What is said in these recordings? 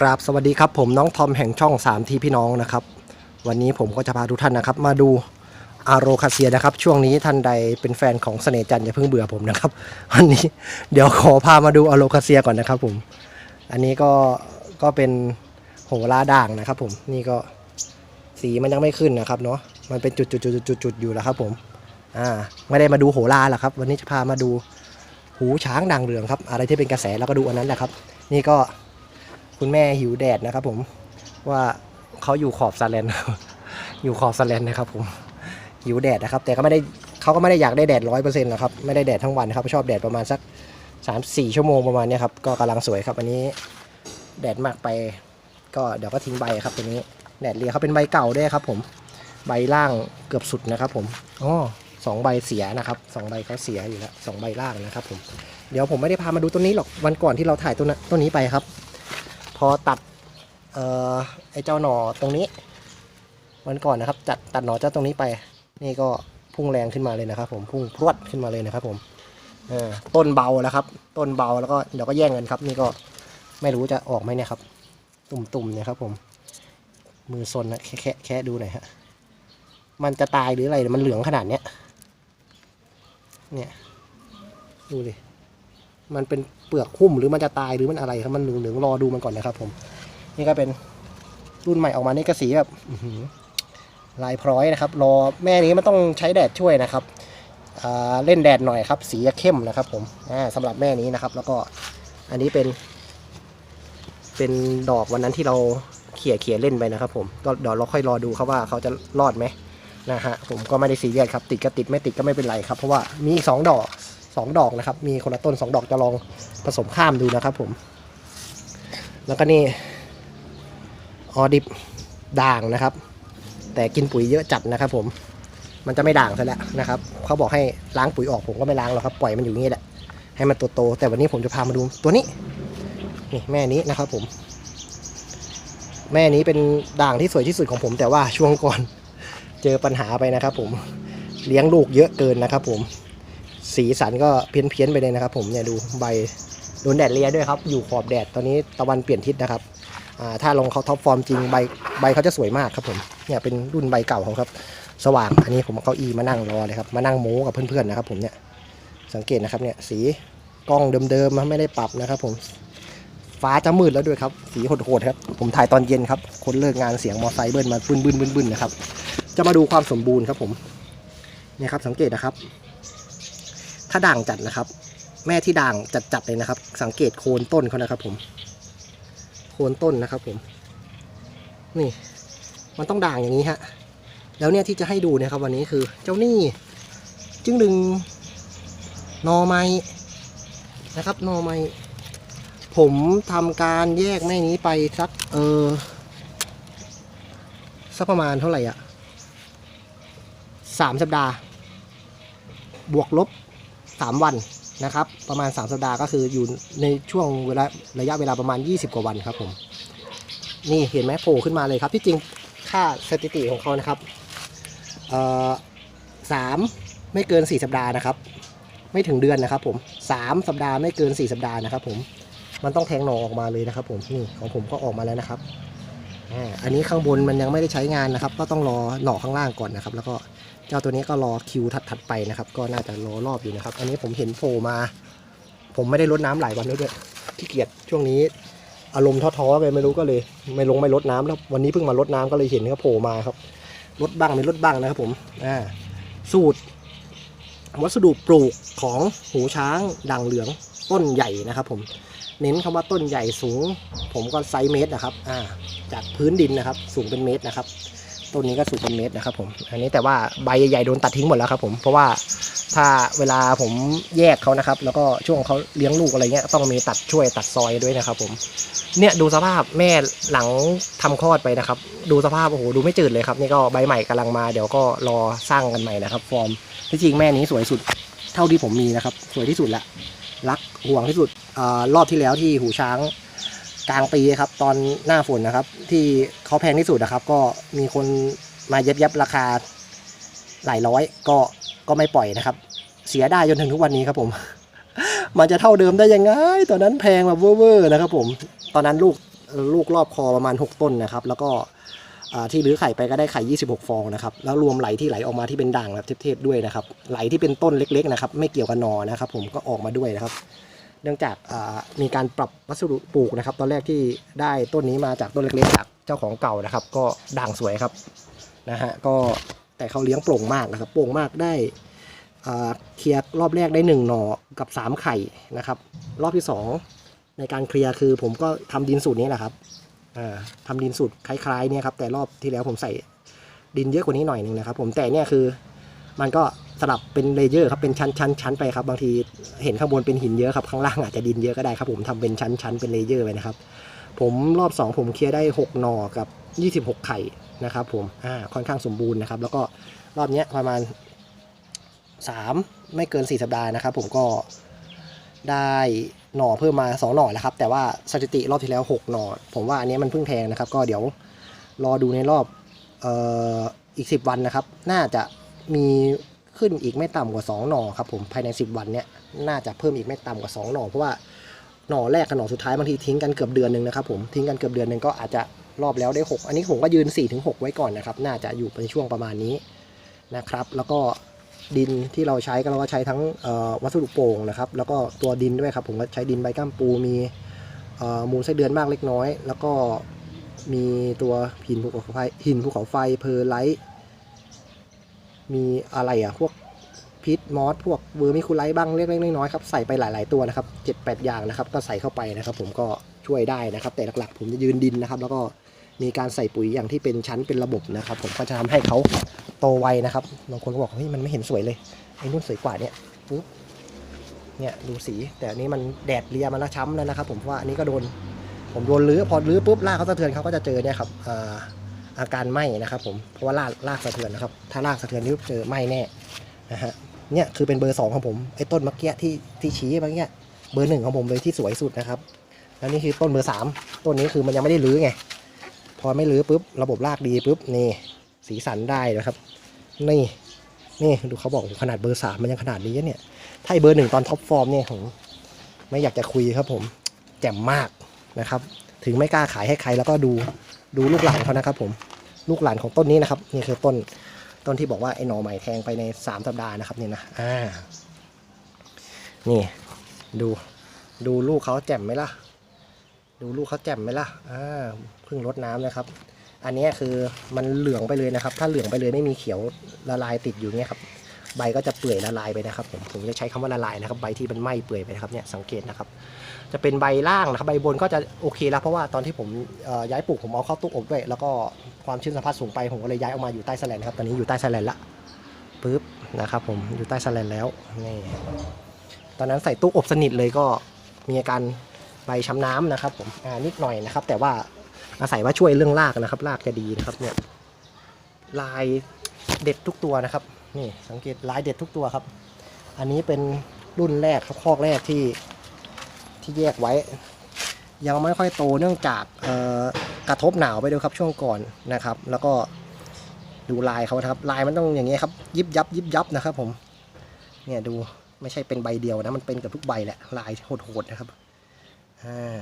กราบสวัสดีครับผมน้องทอมแห่งช่อง 3 ทีพี่น้องนะครับ วันนี้ผมก็จะพาทุกท่านนะครับ มาดูอาโรคาเซียนะครับ ช่วงนี้ท่านใดเป็นแฟนของเสน่ห์จันทร์อย่าเพิ่งเบื่อผมนะครับวันนี้เดี๋ยวขอพามาดูอาโรคาเซียก่อนนะครับผม อันนี้ก็ก็เป็นโหราด่างนะครับ ผมนี่ก็สีมันยังไม่ขึ้นนะครับเนาะมันเป็นจุดจุดจุดจุดจุดอยู่แล้วครับ ผมอ่าไม่ได้มาดูโหราหรอกครับ วันนี้จะพามาดูหูช้างด่างเหลืองครับ อะไรที่เป็นกระแสแล้วก็ดูอันนั้นแหละครับ นี่ก็ คุณแม่หิวแดดนะครับผมว่าเขาอยู่ขอบซาเลนอยู่ขอบซาเลนนะครับผมหิวแดดนะครับ แต่ก็ไม่ได้เขาก็ไม่ได้อยากได้แดดร้อยเปอร์เซ็นต์หรอกครับไม่ได้แดดทั้งวันครับชอบแดดประมาณสักสามสี่ชั่วโมงประมาณนี้ครับก็กำลังสวยครับอันนี้แดดมากไป ก็เดี๋ยวก็ทิ้งใบครับตัวนี้แดดเรียเขาเป็นใบเก่าด้วยครับ ผมใบล่างเกือบสุดนะครับ ผมอ๋อสองใบเสียนะครับสองใบเขาเสียอยู่แล้วสองใบล่างนะครับ ผมเดี๋ยวผมไม่ได้พามาดูต้นนี้หรอกวันก่อนที่เราถ่ายต้นนั้นต้นนี้ไปครับ อตัดเอ่อไอเจ้าหนอตรงนี้วันก่อนนะครับจัดตัดหนอเจ้าตรงนี้ไป นี่ก็พุ่งแรงขึ้นมาเลยนะครับ ผมพุ่งพรวดขึ้นมาเลยนะครับ ผมเออต้นเบาแล้วครับ ต้นเบาแล้วก็เดี๋ยวก็แย่งกันครับ นี่ก็ไม่รู้จะออกไหมเนี่ยครับ ตุ่มๆเนี่ยครับ ผม มือซนนะแค่แค่แค่ดูหน่อยฮะมันจะตายหรืออะไรมันเหลืองขนาดเนี้ยเนี่ยดูดิมันเป็น เปลือกหุ้มหรือมันจะตายหรือมันอะไรครับมันเหลืองๆรอดูมันก่อนนะครับผม นี่ก็เป็นรุ่นใหม่ออกมานี่ก็สีแบบลายพร้อยนะครับ รอแม่นี้มันต้องใช้แดดช่วยนะครับเล่นแดดหน่อยครับ สีจะเข้มนะครับ ผมอ่าสำหรับแม่นี้นะครับ แล้วก็อันนี้เป็น เป็นดอกวันนั้นที่เราเขี่ยเขี่ยเล่นไปนะครับ ผมก็เดี๋ยวเราค่อยรอดูครับว่าเขาจะรอดไหมนะฮะผมก็ไม่ได้ซีเรียสครับ ติดก็ติดไม่ติดก็ไม่เป็นไรครับ เพราะว่ามีอีกสองดอก สองดอกนะครับ มีคนละต้นสองดอกจะลองผสมข้ามดูนะครับผม แล้วก็นี่ออดิบด่างนะครับ แต่กินปุ๋ยเยอะจัดนะครับ ผม มันจะไม่ด่างซะแล้วนะครับ เขาบอกให้ล้างปุ๋ยออกผมก็ไม่ล้างหรอกครับ ปล่อยมันอยู่งนี้แหละ ให้มันโตๆแต่วันนี้ผมจะพามาดูตัวนี้ นี่แม่นี้นะครับ ผม แม่นี้เป็นด่างที่สวยที่สุดของผม แต่ว่าช่วงก่อนเจอปัญหาไปนะครับ ผม เลี้ยงลูกเยอะเกินนะครับ ผม สีสันก็เพี้ยนเพียนๆไปเลยนะครับ ผมเนี่ยดูใบโดนแดดเลียด้วยครับ อยู่ขอบแดดตอนนี้ตะวันเปลี่ยนทิศนะครับถ้าลงเขาท็อปฟอร์มจริงใบใบเขาจะสวยมากครับผมเนี่ยเป็นรุ่นใบเก่าเขาครับ สว่างอันนี้ผมเอาเก้าอี้มานั่งรอเลยครับมานั่งโม้กับเพื่อนๆนะครับ ผมเนี่ยสังเกตนะครับเนี่ยสีกล้องเดิมๆนไม่ได้ปรับนะครับ ผมฟ้าจะมืดแล้วด้วยครับ สีโหดๆครับ ผมถ่ายตอนเย็นครับ คนเลิกงานเสียงมอไซค์เบิ้ลมาบึ้นบึ้นบึ้นบึ้นนะครับ จะมาดูความสมบูรณ์ครับผม เนี่ยครับสังเกตนะครับ ถ้าด่างจัดนะครับ แม่ที่ด่างจัดๆเลยนะครับ สังเกตโคนต้นเขานะครับ ผม โคนต้นนะครับ ผม นี่ มันต้องด่างอย่างนี้ฮะ แล้วเนี่ยที่จะให้ดูเนะครับ วันนี้คือเจ้านี่จึงดึงนอไม้นะครับนอไม้ผมทำการแยกแม่นี้ไปสักเออสักประมาณเท่าไหร่อะสามสัปดาห์ บวกลบ 3 วันนะครับประมาณ 3 สัปดาห์ก็คืออยู่ในช่วงเวลาระยะเวลาประมาณ 20 กว่าวันครับผมนี่เห็นไหมโผล่ขึ้นมาเลยครับ ที่จริงค่าสถิติของเขานะครับเออสามไม่เกิน 4 สัปดาห์นะครับ ไม่ถึงเดือนนะครับผม 3 สัปดาห์ไม่เกิน 4 สัปดาห์นะครับผมมันต้องแทงหนอออกมาเลยนะครับ ผมนี่ของผมก็ออกมาแล้วนะครับอ่าอันนี้ข้างบนมันยังไม่ได้ใช้งานนะครับ ก็ต้องรอหน่อข้างล่างก่อนนะครับ แล้วก็ จ้าตัวนี้ก็รอคิวถัดๆไปนะครับ ก็น่าจะรอรอบอยู่นะครับ อันนี้ผมเห็นโผล่มา ผมไม่ได้รดน้ำหลายวันแล้วด้วยขี้เกียจช่วงนี้ อารมณ์ท้อๆไปไม่รู้ก็เลย ไม่ลงไม่รดน้ำแล้ววันนี้เพิ่งมารดน้ำก็เลยเห็นเขาโผล่มาครับรดบ้างไม่รดบ้างนะครับผมอ่าสูตร วัสดุปลูกของหูช้างด่างเหลืองต้นใหญ่นะครับ ผมเน้นคำว่าต้นใหญ่สูง ผมก็ไซส์เมตรนะครับอ่าจากพื้นดินนะครับ สูงเป็นเมตรนะครับ ต้นนี้ก็สูงเป็นเมตรนะครับผมอันนี้แต่ว่าใบใหญ่ๆโดนตัดทิ้งหมดแล้วครับผมเพราะว่าถ้าเวลาผมแยกเขานะครับ แล้วก็ช่วงเขาเลี้ยงลูกอะไรเงี้ยต้องมีตัดช่วยตัดซอยด้วยนะครับผมเนี่ยดูสภาพแม่หลังทำคลอดไปนะครับ ดูสภาพโอ้โหดูไม่จืดเลยครับนี่ก็ใบใหม่กำลังมาเดี๋ยวก็รอสร้างกันใหม่นะครับ ฟอร์มที่จริงแม่นี้สวยสุดเท่าที่ผมมีนะครับ สวยที่สุดละรักห่วงที่สุดอรอบที่แล้วที่หูช้าง กลางปีครับ ตอนหน้าฝนนะครับ ที่เขาแพงที่สุดนะครับ ก็มีคนมาเย็บยับราคาหลายร้อย ก็ก็ไม่ปล่อยนะครับ เสียได้จนถึงทุกวันนี้ครับผม มันจะเท่าเดิมได้ยังไง ตอนนั้นแพงแบบเวอร์ๆนะครับ ผม ตอนนั้นลูกลูกรอบคอประมาณ 6 ต้นนะครับ แล้วก็ที่รื้อไข่ไปก็ได้ไข่ 26 ฟองนะครับ แล้วรวมไหลที่ไหลออกมาที่เป็นด่างแบบเทพๆด้วยนะครับ ไหลที่เป็นต้นเล็กๆนะครับ ไม่เกี่ยวกับนอนะครับ ผมก็ออกมาด้วยนะครับ เนื่องจากมีการปรับวัสดุปลูกนะครับ ตอนแรกที่ได้ต้นนี้มาจากต้นเล็กๆจากเจ้าของเก่านะครับ ก็ด่างสวยครับนะฮะก็แต่เขาเลี้ยงโปร่งมากนะครับ โปร่งมากได้เคลียร์รอบแรกได้หนึ่งหน่อกับสามไข่นะครับ รอบที่สองในการเคลียร์คือผมก็ทำดินสูตรนี้แหละครับอ่าทำดินสูตรคล้ายๆเนี่ยครับแต่รอบที่แล้วผมใส่ดินเยอะกว่านี้หน่อยหนึงนะครับ ผมแต่เนี่ยคือมันก็ สลับเป็นเลเยอร์ครับเป็นชั้นชั้นชั้นไปครับบางทีเห็นข้างบนเป็นหินเยอะครับข้างล่างอาจจะดินเยอะก็ได้ครับผมทำเป็นชั้นชั้นเป็นเลเยอร์ไปนะครับผมรอบ 2 ผมเคลียร์ได้ 6 หน่อกับ 26 ไข่นะครับผมอ่าค่อนข้างสมบูรณ์นะครับ แล้วก็รอบนี้ประมาณ 3 ไม่เกิน 4 สัปดาห์นะครับ ผมก็ได้หน่อเพิ่มมา 2 หน่อแล้วครับ แต่ว่าสถิติรอบที่แล้ว 6 หน่อ ผมว่าอันนี้มันเพิ่งแทงนะครับ ก็เดี๋ยวรอดูในรอบเอ่ออีก 10 วันนะครับ น่าจะมี ขึ้นอีกไม่ต่ำกว่า 2 หน่อครับผมภายใน 10 วันเนี้ยน่าจะเพิ่มอีกไม่ต่ำกว่า 2 หน่อเพราะว่าหน่อแรกกับหน่อสุดท้ายบางทีทิ้งกันเกือบเดือนหนึ่งนะครับผมทิ้งกันเกือบเดือนหนึ่งก็อาจจะรอบแล้วได้ 6 อันนี้ผมก็ยืน 4-6 ไว้ก่อนนะครับ น่าจะอยู่ในช่วงประมาณนี้นะครับ แล้วก็ดินที่เราใช้ก็เราก็ใช้ทั้งวัสดุโป่งนะครับ แล้วก็ตัวดินด้วยครับ ผมก็ใช้ดินใบก้ามปูมีมูลไส้เดือนมากเล็กน้อย แล้วก็มีตัวหินภูเขาไฟหินภูเขาไฟเพอร์ไลท์ มีอะไรอะพวกพิษมอสพวกเวอร์มิคูไลท์บ้างเล็กๆน้อยๆครับใส่ไปหลายๆตัวนะครับเจ็ดแปดอย่างนะครับ ก็ใส่เข้าไปนะครับ ผมก็ช่วยได้นะครับ แต่หลักๆ ผมจะยืนดินนะครับ แล้วก็มีการใส่ปุ๋ยอย่างที่เป็นชั้นเป็นระบบนะครับ ผมก็จะทำให้เขาโตไวนะครับบางคนก็บอกเฮ้ยมันไม่เห็นสวยเลยไอ้นู่นสวยกว่าเนี่ยปุ๊บเนี่ยดูสี แต่อันนี้มันแดดเลียมันล้วช้ำแล้วนะครับ ผมเพราะว่าอันนี้ก็โดน ผมโดนรื้อพอรื้อปุ๊บลากเขาสะเทือนเขาก็จะเจอเนี่ยครับอ่า อาการไหม้นะครับ ผมเพราะว่าลากลากสะเทือนนะครับ ถ้าลากสะเทือนนี่เจอไหม้แน่นะฮะเนี่ยคือเป็นเบอร์สองของผมไอ้ต้นเมื่อกี้ที่ที่ชี้เมื่อกี้เบอร์หนึ่งของผมเลยที่สวยสุดนะครับแล้วนี่คือต้นเบอร์สามต้นนี้คือมันยังไม่ได้รื้อไงพอไม่รื้อปุ๊บระบบรากดีปุ๊บนี่สีสันได้นะครับ นี่นี่ดูเขาบอกขนาดเบอร์สามมันยังขนาดนี้เนี่ยถ้าเบอร์หนึ่งตอนท็อปฟอร์มเนี่ยผมไม่อยากจะคุยครับผมแจ่มมากนะครับ ถึงไม่กล้าขายให้ใครแล้วก็ดู ดูลูกหลานเขานะครับผมลูกหลานของต้นนี้นะครับนี่คือต้นต้นที่บอกว่าไอ้หน่อใหม่แทงไปใน3สัปดาห์นะครับนี่นะอ่านี่ดูดูลูกเขาแจ่มไหมล่ะ ดูลูกเขาแจ่มไหมล่ะอ่าเพิ่งรดน้ำนะครับ อันนี้คือมันเหลืองไปเลยนะครับ ถ้าเหลืองไปเลยไม่มีเขียวละลายติดอยู่เนี้ยครับ ใบก็จะเปื่อยละลายไปนะครับผมผมจะใช้คำว่าละลายนะครับใบที่มันไหม้เปื่อยไปนะครับเนี่ยสังเกตนะครับ จะเป็นใบล่างนะครับใบบนก็จะโอเคแล้วเพราะว่าตอนที่ผมย้ายปลูกผมเอาเข้าตู้อบด้วยแล้วก็ความชื้นสัมผัสสูงไปผมก็เลยย้ายออกมาอยู่ใต้แสแลนนะครับตอนนี้อยู่ใต้แสแลนละปึ๊บนะครับผมอยู่ใต้แสแลนแล้วนี่ตอนนั้นใส่ตู้อบสนิทเลยก็มีอาการใบช้ำน้ำนะครับผมอ่านิดหน่อยนะครับ แต่ว่าอาศัยว่าช่วยเรื่องรากนะครับรากจะดีนะครับเนี่ยลายเด็ดทุกตัวนะครับ นี่สังเกตลายเด็ดทุกตัวครับ อันนี้เป็นรุ่นแรกครับคอกแรกที่ที่แยกไว้ ยังไม่ค่อยโตเนื่องจากกระทบหนาวไปด้วยครับช่วงก่อนนะครับ แล้วก็ดูลายเขาครับลายมันต้องอย่างเงี้ยครับ ยิบยับยิบยับนะครับ ผมเนี่ยดูไม่ใช่เป็นใบเดียวนะมันเป็นกับทุกใบแหละลายโหดๆนะครับอ่า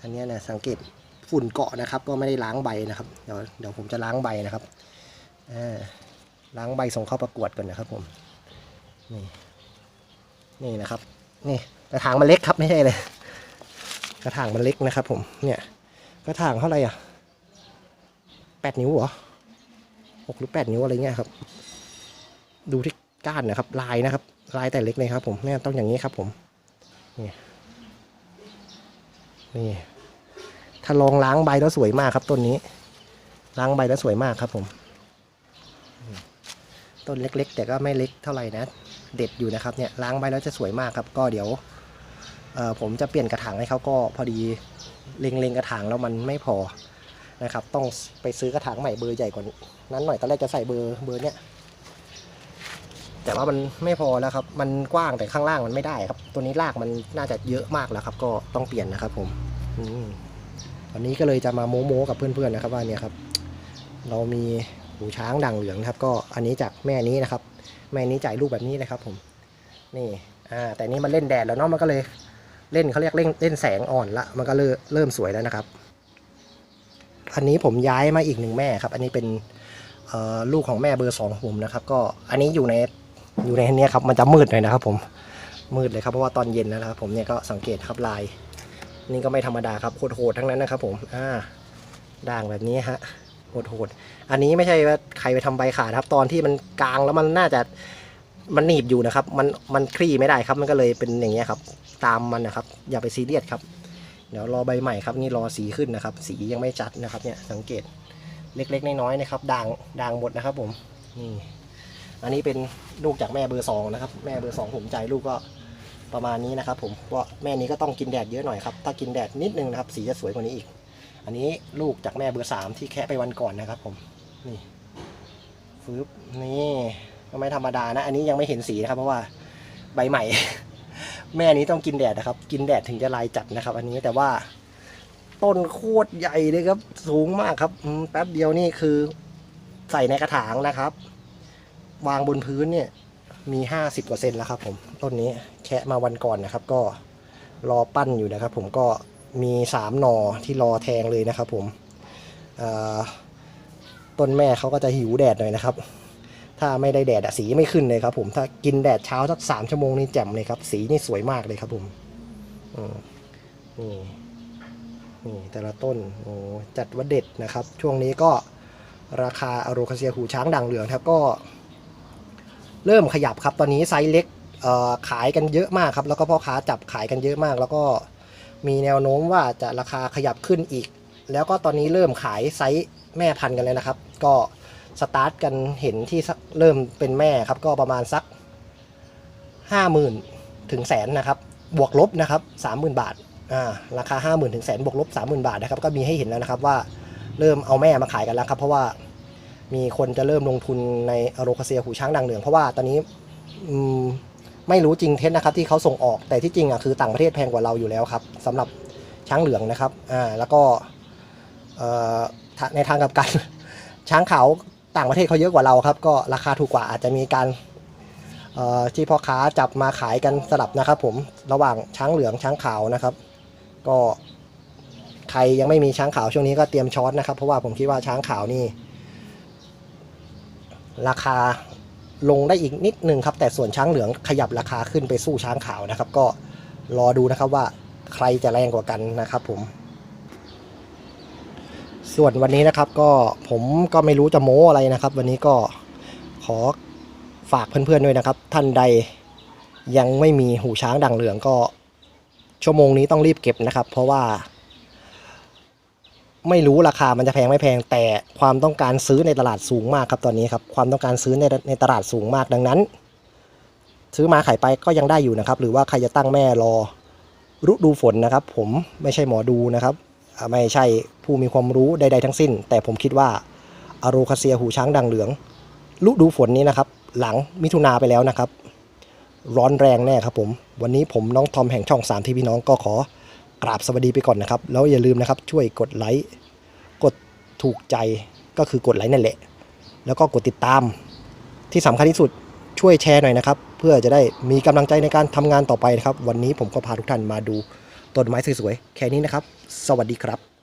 อันนี้นะสังเกตฝุ่นเกาะนะครับ ก็ไม่ได้ล้างใบนะครับเดี๋ยวเดี๋ยวผมจะล้างใบนะครับอ่า ล้างใบส่งเข้าประกวดก่อนนะครับผม นี่ นี่นะครับ นี่กระถางมันเล็กครับไม่ใช่เลย กระถางมันเล็กนะครับ ผม เนี่ย กระถางเท่าไหร่อะแปดนิ้วเหรอหกหรือแปดนิ้วอะไรเงี้ยครับ ดูที่ก้านนะครับ ลายนะครับ ลายแต่เล็กเลยครับ ผมเนี่ยต้องอย่างนี้ครับ ผม นี่ นี่ถ้าลองล้างใบแล้วสวยมากครับต้นนี้ ล้างใบแล้วสวยมากครับผมอืม ต้นเล็ก ๆ แต่ก็ไม่เล็กเท่าไหร่นะ เด็ดอยู่นะครับเนี่ยล้างใบแล้วจะสวยมากครับก็เดี๋ยวผมจะเปลี่ยนกระถางให้เขาก็พอดีเล็งๆกระถางแล้วมันไม่พอนะครับ ต้องไปซื้อกระถางใหม่เบอร์ใหญ่กว่านั้นหน่อยตอนแรกจะใส่เบอร์เบอร์เนี้ยแต่ว่ามันไม่พอแล้วครับ มันกว้างแต่ข้างล่างมันไม่ได้ครับ ตัวนี้รากมันน่าจะเยอะมากแล้วครับ ก็ต้องเปลี่ยนนะครับ ผมอืมวันนี้ก็เลยจะมาโม้โมกับเพื่อนๆนะครับว่าเนี่ยครับ เรามี หูช้างด่างเหลืองนะครับ ก็อันนี้จากแม่นี้นะครับ แม่นี้จ่ายลูกแบบนี้เลยครับ ผม นี่อ่าแต่นี่มันเล่นแดดแล้วเนาะมันก็เลยเล่นเขาเรียกเล่นเล่นแสงอ่อนละมันก็เริ่มเริ่มสวยแล้วนะครับ อันนี้ผมย้ายมาอีกหนึ่งแม่ครับ อันนี้เป็นลูกของแม่เบอร์สองผมนะครับ ก็อันนี้อยู่ในอยู่ในนี้ครับมันจะมืดหน่อยนะครับ ผมมืดเลยครับเพราะว่าตอนเย็นแล้วนะครับ ผมเนี่ยก็สังเกตครับลาย นี่ก็ไม่ธรรมดาครับโคตรโหดทั้งนั้นนะครับ ผมอ่าด่างแบบนี้ฮะ โหดๆอันนี้ไม่ใช่ว่าใครไปทำใบขาดครับ ตอนที่มันกลางแล้วมันน่าจะมันหนีบอยู่นะครับ มันมันคลี่ไม่ได้ครับ มันก็เลยเป็นอย่างเงี้ยครับ ตามมันนะครับ อย่าไปซีเรียสครับ เดี๋ยวรอใบใหม่ครับ นี่รอสีขึ้นนะครับ สียังไม่จัดนะครับ เนี่ยสังเกตเล็กๆน้อยๆนะครับ ด่างด่างหมดนะครับ ผมนี่อันนี้เป็นลูกจากแม่เบอร์สองนะครับ แม่เบอร์สองผมใจลูกก็ประมาณนี้นะครับ ผมเพราะแม่นี้ก็ต้องกินแดดเยอะหน่อยครับ ถ้ากินแดดนิดนึงนะครับ สีจะสวยกว่านี้อีก อันนี้ลูกจากแม่เบอร์สามที่แคะไปวันก่อนนะครับผม นี่ฟืบนี่ก็ไม่ธรรมดานะ อันนี้ยังไม่เห็นสีนะครับ เพราะว่าใบใหม่ แม่นี้ต้องกินแดดนะครับ กินแดดถึงจะลายจัดนะครับ อันนี้แต่ว่าต้นโคตรใหญ่เลยครับ สูงมากครับแป๊บเดียวนี่คือใส่ในกระถางนะครับ วางบนพื้นเนี่ย มีห้าสิบกว่าเซนแล้วครับ ผม ต้นนี้แคะมาวันก่อนนะครับ ก็รอปั้นอยู่นะครับ ผมก็ มีสามหน่อที่รอแทงเลยนะครับผมต้นแม่เขาก็จะหิวแดดหน่อยนะครับ ถ้าไม่ได้แดดสีไม่ขึ้นเลยครับผมถ้ากินแดดเช้าสักสามชั่วโมงนี่แจ่มเลยครับ สีนี่สวยมากเลยครับผมอืมนี่นี่แต่ละต้นโอ้จัดว่าเด็ดนะครับ ช่วงนี้ก็ราคาอโรคาเซียหูช้างด่างเหลืองครับก็เริ่มขยับครับ ตอนนี้ไซส์เล็กขายกันเยอะมากครับ แล้วก็พ่อค้าจับขายกันเยอะมาก แล้วก็ มีแนวโน้มว่าจะราคาขยับขึ้นอีก แล้วก็ตอนนี้เริ่มขายไซส์แม่พันธุ์กันเลยนะครับ ก็สตาร์ทกันเห็นที่เริ่มเป็นแม่ครับ ก็ประมาณสักห้าหมื่นถึงแสนนะครับ บวกลบนะครับสามหมื่นบาทอ่าราคาห้าหมื่นถึงแสนบวกลบสามหมื่นบาทนะครับ ก็มีให้เห็นแล้วนะครับว่าเริ่มเอาแม่มาขายกันแล้วครับ เพราะว่ามีคนจะเริ่มลงทุนในอโรคาเซียหูช้างด่างเหลืองเพราะว่าตอนนี้อืม ไม่รู้จริงเท็จนะครับที่เขาส่งออกแต่ที่จริงอะคือต่างประเทศแพงกว่าเราอยู่แล้วครับสำหรับช้างเหลืองนะครับอ่าแล้วก็เอ่อในทางกับกันช้างขาวต่างประเทศเขาเยอะกว่าเราครับ ก็ราคาถูกกว่าอาจจะมีการเอ่อที่พ่อค้าจับมาขายกันสลับนะครับผมระหว่างช้างเหลืองช้างขาวนะครับ ก็ใครยังไม่มีช้างขาวช่วงนี้ก็เตรียมช้อนนะครับ เพราะว่าผมคิดว่าช้างขาวนี่ ราคา ลงได้อีกนิดนึงครับ แต่ส่วนช้างเหลืองขยับราคาขึ้นไปสู้ช้างขาวนะครับ ก็รอดูนะครับว่าใครจะแรงกว่ากันนะครับ ผม ส่วนวันนี้นะครับก็ผมก็ไม่รู้จะโม้อะไรนะครับ วันนี้ก็ขอฝากเพื่อนๆด้วยนะครับ ท่านใดยังไม่มีหูช้างด่างเหลืองก็ชั่วโมงนี้ต้องรีบเก็บนะครับ เพราะว่า ไม่รู้ราคามันจะแพงไม่แพงแต่ความต้องการซื้อในตลาดสูงมากครับตอนนี้ครับความต้องการซื้อในในตลาดสูงมากดังนั้น ซื้อมาขายไปก็ยังได้อยู่นะครับ หรือว่าใครจะตั้งแม่รอฤดูฝนนะครับ ผมไม่ใช่หมอดูนะครับ ไม่ใช่ผู้มีความรู้ใด ๆ ทั้งสิ้น แต่ผมคิดว่าอโรคาเซียหูช้างด่างเหลืองฤดูฝนนี้นะครับ หลังมิถุนาไปแล้วนะครับ ร้อนแรงแน่ครับผม วันนี้ผมน้องทอมแห่งช่อง3ที่พี่น้องก็ขอ กราบสวัสดีไปก่อนนะครับ แล้วอย่าลืมนะครับช่วยกดไลค์กดถูกใจก็คือกดไลค์นั่นแหละ แล้วก็กดติดตามที่สำคัญที่สุดช่วยแชร์หน่อยนะครับ เพื่อจะได้มีกำลังใจในการทำงานต่อไปนะครับ วันนี้ผมก็พาทุกท่านมาดูต้นไม้สวยๆแค่นี้นะครับ สวัสดีครับ